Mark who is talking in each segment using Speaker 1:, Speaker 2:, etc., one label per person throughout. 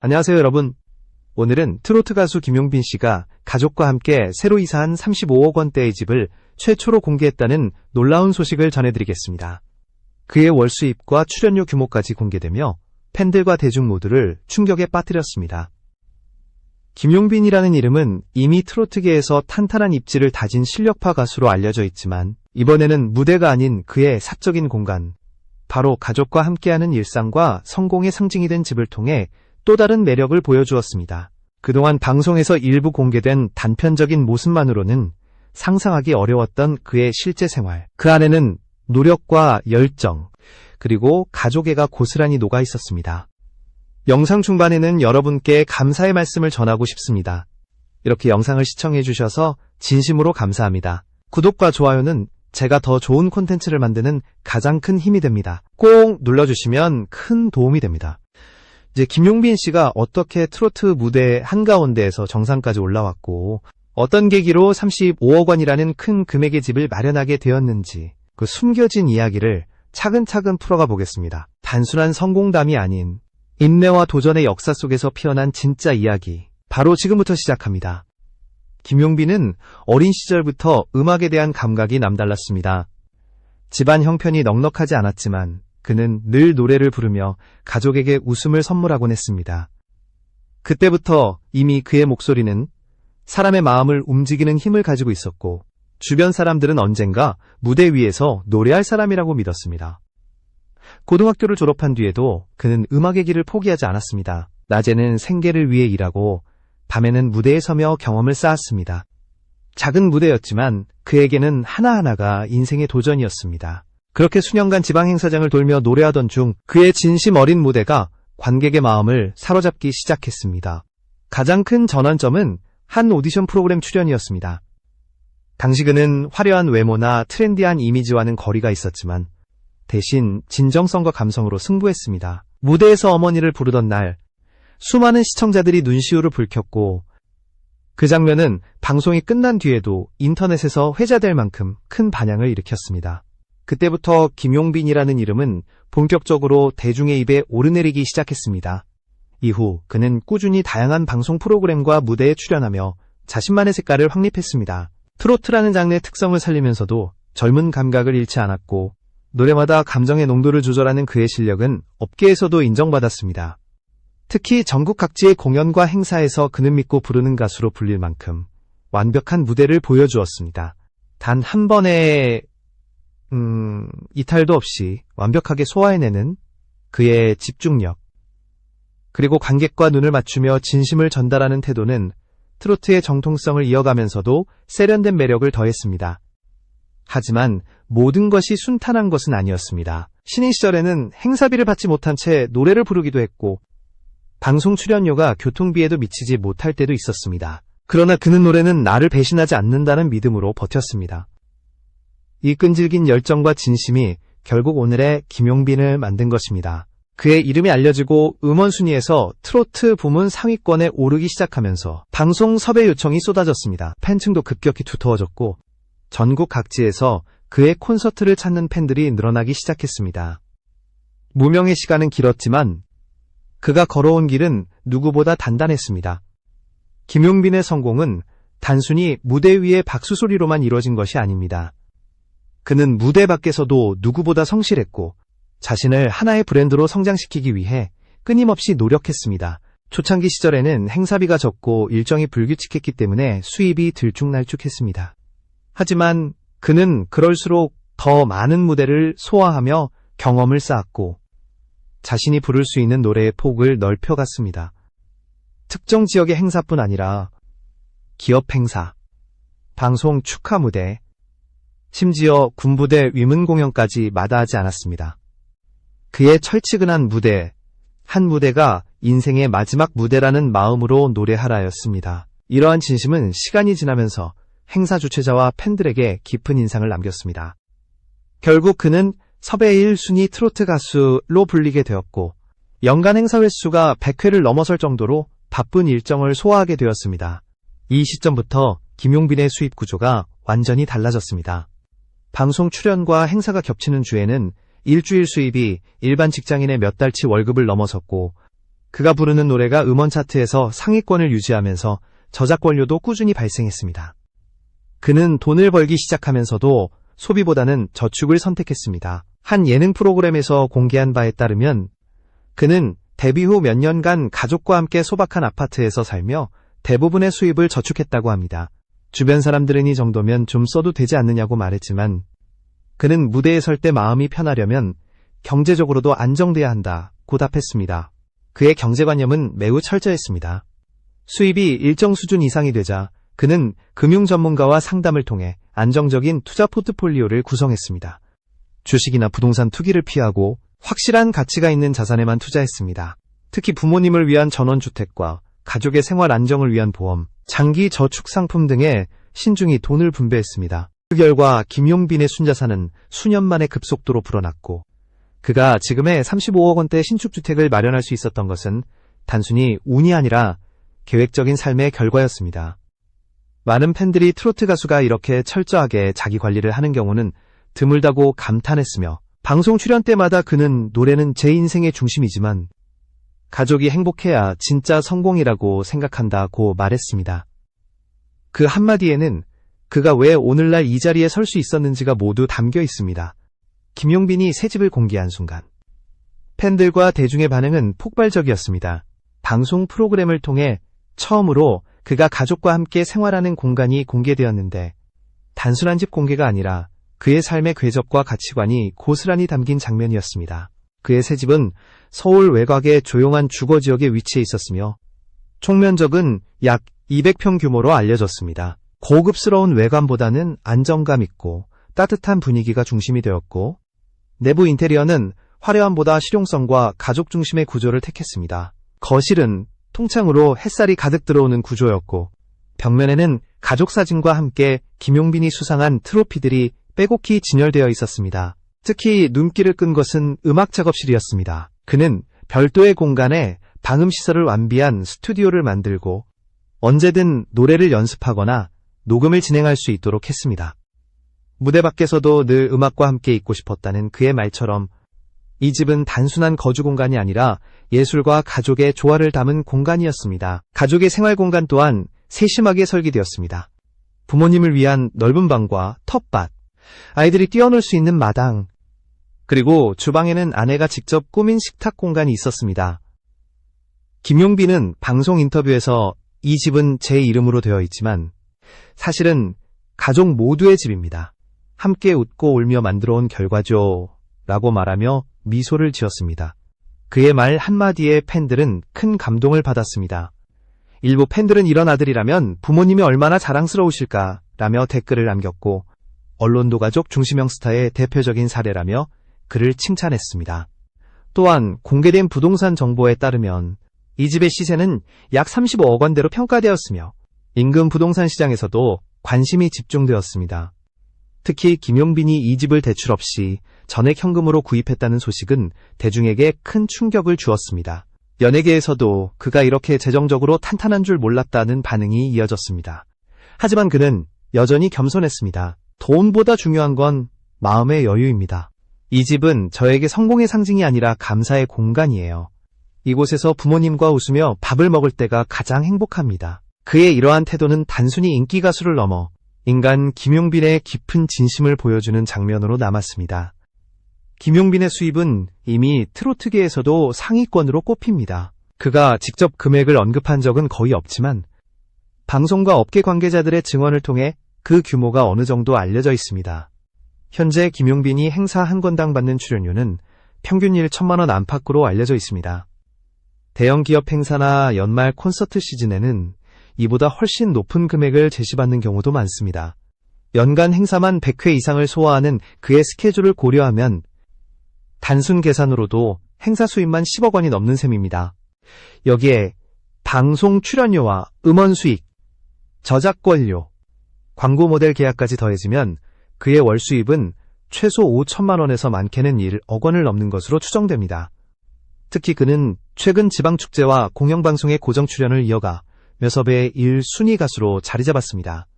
Speaker 1: 안녕하세요, 여러분. 오늘은 트로트 가수 김용빈 씨가 가족과 함께 새로 이사한 35억 원대의 집을 최초로 공개했다는 놀라운 소식을 전해드리겠습니다. 그의 월 수입과 출연료 규모까지 공개되며 팬들과 대중 모두를 충격에 빠뜨렸습니다. 김용빈이라는 이름은 이미 트로트계에서 탄탄한 입지를 다진 실력파 가수로 알려져 있지만 이번에는 무대가 아닌 그의 사적인 공간, 바로 가족과 함께하는 일상과 성공의 상징이 된 집을 통해 또 다른 매력을 보여주었습니다. 그동안 방송에서 일부 공개된 단편적인 모습만으로는 상상하기 어려웠던 그의 실제 생활. 그 안에는 노력과 열정, 그리고 가족애가 고스란히 녹아 있었습니다. 영상 중반에는 여러분께 감사의 말씀을 전하고 싶습니다. 이렇게 영상을 시청해 주셔서 진심으로 감사합니다. 구독과 좋아요는 제가 더 좋은 콘텐츠를 만드는 가장 큰 힘이 됩니다. 꼭 눌러주시면 큰 도움이 됩니다. 이제 김용빈 씨가 어떻게 트로트 무대 한가운데에서 정상까지 올라왔고 어떤 계기로 35억 원이라는 큰 금액의 집을 마련하게 되었는지 그 숨겨진 이야기를 차근차근 풀어가 보겠습니다. 단순한 성공담이 아닌 인내와 도전의 역사 속에서 피어난 진짜 이야기 바로 지금부터 시작합니다. 김용빈은 어린 시절부터 음악에 대한 감각이 남달랐습니다. 집안 형편이 넉넉하지 않았지만 그는 늘 노래를 부르며 가족에게 웃음을 선물하곤 했습니다. 그때부터 이미 그의 목소리는 사람의 마음을 움직이는 힘을 가지고 있었고 주변 사람들은 언젠가 무대 위에서 노래할 사람이라고 믿었습니다. 고등학교를 졸업한 뒤에도 그는 음악의 길을 포기하지 않았습니다. 낮에는 생계를 위해 일하고 밤에는 무대에 서며 경험을 쌓았습니다. 작은 무대였지만 그에게는 하나하나가 인생의 도전이었습니다. 그렇게 수년간 지방행사장을 돌며 노래하던 중 그의 진심 어린 무대가 관객의 마음을 사로잡기 시작했습니다. 가장 큰 전환점은 한 오디션 프로그램 출연이었습니다. 당시 그는 화려한 외모나 트렌디한 이미지와는 거리가 있었지만 대신 진정성과 감성으로 승부했습니다. 무대에서 어머니를 부르던 날 수많은 시청자들이 눈시울을 붉혔고 그 장면은 방송이 끝난 뒤에도 인터넷에서 회자될 만큼 큰 반향을 일으켰습니다. 그때부터 김용빈이라는 이름은 본격적으로 대중의 입에 오르내리기 시작했습니다. 이후 그는 꾸준히 다양한 방송 프로그램과 무대에 출연하며 자신만의 색깔을 확립했습니다. 트로트라는 장르의 특성을 살리면서도 젊은 감각을 잃지 않았고 노래마다 감정의 농도를 조절하는 그의 실력은 업계에서도 인정받았습니다. 특히 전국 각지의 공연과 행사에서 그는 믿고 부르는 가수로 불릴 만큼 완벽한 무대를 보여주었습니다. 단 한 번의 음, 이탈도 없이 완벽하게 소화해내는 그의 집중력, 그리고 관객과 눈을 맞추며 진심을 전달하는 태도는 트로트의 정통성을 이어가면서도 세련된 매력을 더했습니다. 하지만 모든 것이 순탄한 것은 아니었습니다. 신인 시절에는 행사비를 받지 못한 채 노래를 부르기도 했고, 방송 출연료가 교통비에도 미치지 못할 때도 있었습니다. 그러나 그는 노래는 나를 배신하지 않는다는 믿음으로 버텼습니다. 이 끈질긴 열정과 진심이 결국 오늘의 김용빈을 만든 것입니다. 그의 이름이 알려지고 음원 순위에서 트로트 부문 상위권에 오르기 시작하면서 방송 섭외 요청이 쏟아졌습니다. 팬층도 급격히 두터워졌고 전국 각지에서 그의 콘서트를 찾는 팬들이 늘어나기 시작했습니다. 무명의 시간은 길었지만 그가 걸어온 길은 누구보다 단단했습니다. 김용빈의 성공은 단순히 무대 위의 박수 소리로만 이루어진 것이 아닙니다. 그는 무대 밖에서도 누구보다 성실했고 자신을 하나의 브랜드로 성장시키기 위해 끊임없이 노력했습니다. 초창기 시절에는 행사비가 적고 일정이 불규칙했기 때문에 수입이 들쭉날쭉했습니다. 하지만 그는 그럴수록 더 많은 무대를 소화하며 경험을 쌓았고 자신이 부를 수 있는 노래의 폭을 넓혀갔습니다. 특정 지역의 행사뿐 아니라 기업 행사, 방송 축하 무대, 심지어 군부대 위문 공연까지 마다하지 않았습니다. 그의 철치근한 무대, 한 무대가 인생의 마지막 무대라는 마음으로 노래하라였습니다. 이러한 진심은 시간이 지나면서 행사 주최자와 팬들에게 깊은 인상을 남겼습니다. 결국 그는 섭외 1순위 트로트 가수로 불리게 되었고, 연간 행사 횟수가 100회를 넘어설 정도로 바쁜 일정을 소화하게 되었습니다. 이 시점부터 김용빈의 수입 구조가 완전히 달라졌습니다. 방송 출연과 행사가 겹치는 주에는 일주일 수입이 일반 직장인의 몇 달치 월급을 넘어섰고 그가 부르는 노래가 음원 차트에서 상위권을 유지하면서 저작권료도 꾸준히 발생했습니다. 그는 돈을 벌기 시작하면서도 소비보다는 저축을 선택했습니다. 한 예능 프로그램에서 공개한 바에 따르면 그는 데뷔 후 몇 년간 가족과 함께 소박한 아파트에서 살며 대부분의 수입을 저축했다고 합니다. 주변 사람들은 이 정도면 좀 써도 되지 않느냐고 말했지만 그는 무대에 설 때 마음이 편하려면 경제적으로도 안정돼야 한다 고 답했습니다. 그의 경제관념은 매우 철저했습니다. 수입이 일정 수준 이상이 되자 그는 금융 전문가와 상담을 통해 안정적인 투자 포트폴리오를 구성했습니다. 주식이나 부동산 투기를 피하고 확실한 가치가 있는 자산에만 투자했습니다. 특히 부모님을 위한 전원주택과 가족의 생활 안정을 위한 보험, 장기 저축 상품 등에 신중히 돈을 분배했습니다. 그 결과 김용빈의 순자산은 수년 만에 급속도로 불어났고 그가 지금의 35억 원대 신축주택을 마련할 수 있었던 것은 단순히 운이 아니라 계획적인 삶의 결과였습니다. 많은 팬들이 트로트 가수가 이렇게 철저하게 자기 관리를 하는 경우는 드물다고 감탄했으며 방송 출연 때마다 그는 노래는 제 인생의 중심이지만 가족이 행복해야 진짜 성공이라고 생각한다고 말했습니다. 그 한마디에는 그가 왜 오늘날 이 자리에 설 수 있었는지가 모두 담겨 있습니다. 김용빈이 새 집을 공개한 순간 팬들과 대중의 반응은 폭발적이었습니다. 방송 프로그램을 통해 처음으로 그가 가족과 함께 생활하는 공간이 공개되었는데 단순한 집 공개가 아니라 그의 삶의 궤적과 가치관이 고스란히 담긴 장면이었습니다. 그의 새 집은 서울 외곽의 조용한 주거 지역에 위치해 있었으며 총면적은 약 200평 규모로 알려졌습니다. 고급스러운 외관보다는 안정감 있고 따뜻한 분위기가 중심이 되었고 내부 인테리어는 화려함보다 실용성과 가족 중심의 구조를 택했습니다. 거실은 통창으로 햇살이 가득 들어오는 구조였고 벽면에는 가족 사진과 함께 김용빈이 수상한 트로피들이 빼곡히 진열되어 있었습니다. 특히 눈길을 끈 것은 음악 작업실이었습니다. 그는 별도의 공간에 방음 시설을 완비한 스튜디오를 만들고 언제든 노래를 연습하거나 녹음을 진행할 수 있도록 했습니다. 무대 밖에서도 늘 음악과 함께 있고 싶었다는 그의 말처럼 이 집은 단순한 거주 공간이 아니라 예술과 가족의 조화를 담은 공간이었습니다. 가족의 생활 공간 또한 세심하게 설계되었습니다. 부모님을 위한 넓은 방과 텃밭, 아이들이 뛰어놀 수 있는 마당, 그리고 주방에는 아내가 직접 꾸민 식탁 공간이 있었습니다. 김용빈은 방송 인터뷰에서 이 집은 제 이름으로 되어 있지만 사실은 가족 모두의 집입니다. 함께 웃고 울며 만들어 온 결과죠. 라고 말하며 미소를 지었습니다. 그의 말 한마디에 팬들은 큰 감동을 받았습니다. 일부 팬들은 이런 아들이라면 부모님이 얼마나 자랑스러우실까 라며 댓글을 남겼고 언론도 가족 중심형 스타의 대표적인 사례라며 그를 칭찬했습니다. 또한 공개된 부동산 정보에 따르면 이 집의 시세는 약 35억 원대로 평가되었으며 인근 부동산 시장에서도 관심이 집중되었습니다. 특히 김용빈이 이 집을 대출 없이 전액 현금으로 구입했다는 소식은 대중에게 큰 충격을 주었습니다. 연예계에서도 그가 이렇게 재정적으로 탄탄한 줄 몰랐다는 반응이 이어졌습니다. 하지만 그는 여전히 겸손했습니다. 돈보다 중요한 건 마음의 여유입니다. 이 집은 저에게 성공의 상징이 아니라 감사의 공간이에요. 이곳에서 부모님과 웃으며 밥을 먹을 때가 가장 행복합니다. 그의 이러한 태도는 단순히 인기 가수를 넘어 인간 김용빈의 깊은 진심을 보여주는 장면으로 남았습니다. 김용빈의 수입은 이미 트로트계에서도 상위권으로 꼽힙니다. 그가 직접 금액을 언급한 적은 거의 없지만 방송과 업계 관계자들의 증언을 통해 그 규모가 어느 정도 알려져 있습니다. 현재 김용빈이 행사 한 건당 받는 출연료는 평균 1천만 원 안팎으로 알려져 있습니다. 대형 기업 행사나 연말 콘서트 시즌에는 이보다 훨씬 높은 금액을 제시받는 경우도 많습니다. 연간 행사만 100회 이상을 소화하는 그의 스케줄을 고려하면 단순 계산으로도 행사 수입만 10억 원이 넘는 셈입니다. 여기에 방송 출연료와 음원 수익, 저작권료, 광고 모델 계약까지 더해지면 그의 월 수입은 최소 5천만 원에서 많게는 1억 원을 넘는 것으로 추정됩니다. 특히 그는 최근 지방축제와 공영방송의 고정 출연을 이어가 몇업의 1순위 가수로 자리 잡았습니다.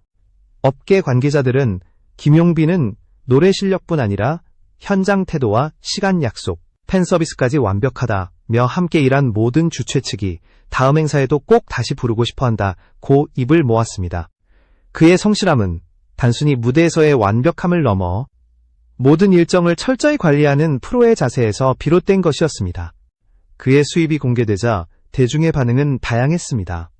Speaker 1: 업계 관계자들은 김용빈은 노래 실력뿐 아니라 현장 태도와 시간 약속, 팬 서비스까지 완벽하다며 함께 일한 모든 주최 측이 다음 행사에도 꼭 다시 부르고 싶어 한다 고 입을 모았습니다. 그의 성실함은 단순히 무대에서의 완벽함을 넘어 모든 일정을 철저히 관리하는 프로의 자세에서 비롯된 것이었습니다. 그의 수입이 공개되자 대중의 반응은 다양했습니다.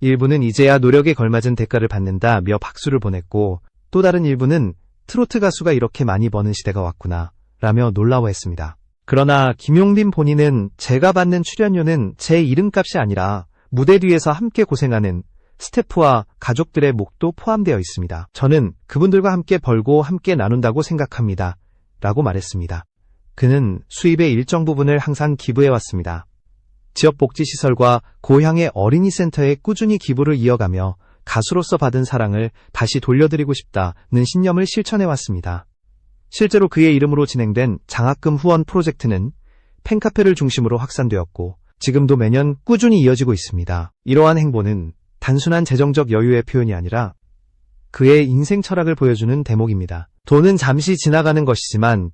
Speaker 1: 일부는 이제야 노력에 걸맞은 대가를 받는다며 박수를 보냈고 또 다른 일부는 트로트 가수가 이렇게 많이 버는 시대가 왔구나 라며 놀라워했습니다. 그러나 김용빈 본인은 제가 받는 출연료는 제 이름값이 아니라 무대 뒤에서 함께 고생하는 스태프와 가족들의 목도 포함되어 있습니다. 저는 그분들과 함께 벌고 함께 나눈다고 생각합니다. 라고 말했습니다. 그는 수입의 일정 부분을 항상 기부해왔습니다. 지역복지시설과 고향의 어린이센터에 꾸준히 기부를 이어가며 가수로서 받은 사랑을 다시 돌려드리고 싶다는 신념을 실천해왔습니다. 실제로 그의 이름으로 진행된 장학금 후원 프로젝트는 팬카페를 중심으로 확산되었고 지금도 매년 꾸준히 이어지고 있습니다. 이러한 행보는 단순한 재정적 여유의 표현이 아니라 그의 인생 철학을 보여주는 대목입니다. 돈은 잠시 지나가는 것이지만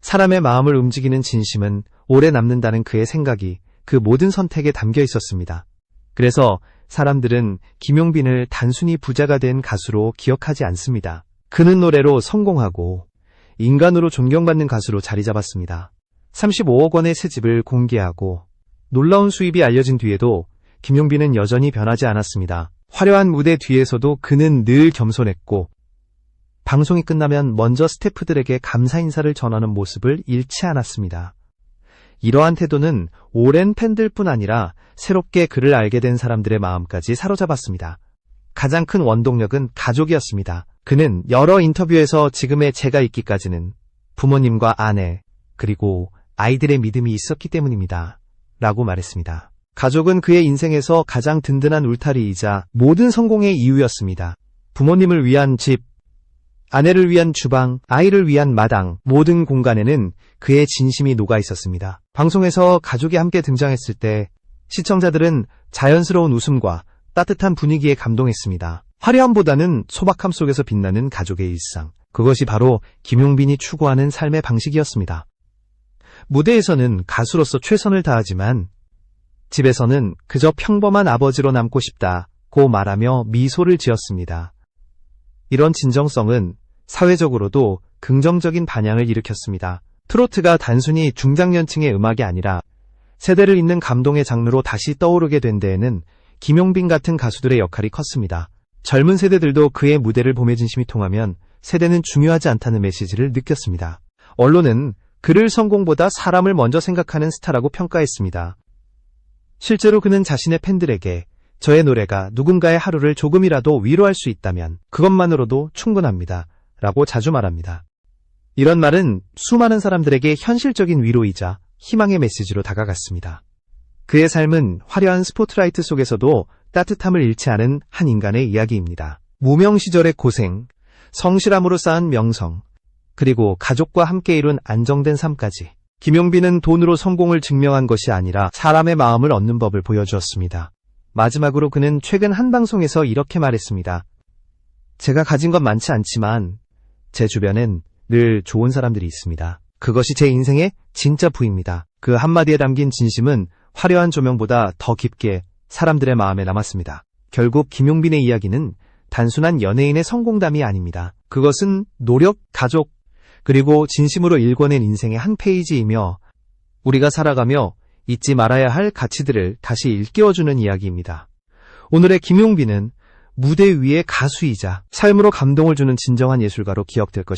Speaker 1: 사람의 마음을 움직이는 진심은 오래 남는다는 그의 생각이 그 모든 선택에 담겨 있었습니다. 그래서 사람들은 김용빈을 단순히 부자가 된 가수로 기억하지 않습니다. 그는 노래로 성공하고 인간으로 존경받는 가수로 자리 잡았습니다. 35억 원의 새 집을 공개하고 놀라운 수입이 알려진 뒤에도 김용빈은 여전히 변하지 않았습니다. 화려한 무대 뒤에서도 그는 늘 겸손했고 방송이 끝나면 먼저 스태프들에게 감사 인사를 전하는 모습을 잃지 않았습니다. 이러한 태도는 오랜 팬들뿐 아니라 새롭게 그를 알게 된 사람들의 마음까지 사로잡았습니다. 가장 큰 원동력은 가족이었습니다. 그는 여러 인터뷰에서 지금의 제가 있기까지는 부모님과 아내, 그리고 아이들의 믿음이 있었기 때문입니다. 라고 말했습니다. 가족은 그의 인생에서 가장 든든한 울타리이자 모든 성공의 이유였습니다. 부모님을 위한 집, 아내를 위한 주방, 아이를 위한 마당, 모든 공간에는 그의 진심이 녹아 있었습니다. 방송에서 가족이 함께 등장했을 때 시청자들은 자연스러운 웃음과 따뜻한 분위기에 감동했습니다. 화려함보다는 소박함 속에서 빛나는 가족의 일상. 그것이 바로 김용빈이 추구하는 삶의 방식이었습니다. 무대에서는 가수로서 최선을 다하지만 집에서는 그저 평범한 아버지로 남고 싶다 고 말하며 미소를 지었습니다. 이런 진정성은 사회적으로도 긍정적인 반향을 일으켰습니다. 트로트가 단순히 중장년층의 음악이 아니라 세대를 잇는 감동의 장르로 다시 떠오르게 된 데에는 김용빈 같은 가수들의 역할이 컸습니다. 젊은 세대들도 그의 무대를 봄의 진심이 통하면 세대는 중요하지 않다는 메시지를 느꼈습니다. 언론은 그를 성공보다 사람을 먼저 생각하는 스타라고 평가했습니다. 실제로 그는 자신의 팬들에게 저의 노래가 누군가의 하루를 조금이라도 위로할 수 있다면 그것만으로도 충분합니다. 라고 자주 말합니다. 이런 말은 수많은 사람들에게 현실적인 위로이자 희망의 메시지로 다가갔습니다. 그의 삶은 화려한 스포트라이트 속에서도 따뜻함을 잃지 않은 한 인간의 이야기입니다. 무명 시절의 고생, 성실함으로 쌓은 명성, 그리고 가족과 함께 이룬 안정된 삶까지. 김용빈은 돈으로 성공을 증명한 것이 아니라 사람의 마음을 얻는 법을 보여주었습니다. 마지막으로 그는 최근 한 방송에서 이렇게 말했습니다. 제가 가진 건 많지 않지만 제 주변엔 늘 좋은 사람들이 있습니다. 그것이 제 인생의 진짜 부입니다. 그 한마디에 담긴 진심은 화려한 조명보다 더 깊게 사람들의 마음에 남았습니다. 결국 김용빈의 이야기는 단순한 연예인의 성공담이 아닙니다. 그것은 노력, 가족, 그리고 진심으로 일궈낸 인생의 한 페이지이며 우리가 살아가며 잊지 말아야 할 가치들을 다시 일깨워주는 이야기입니다. 오늘의 김용빈은 무대 위의 가수이자 삶으로 감동을 주는 진정한 예술가로 기억될 것입니다.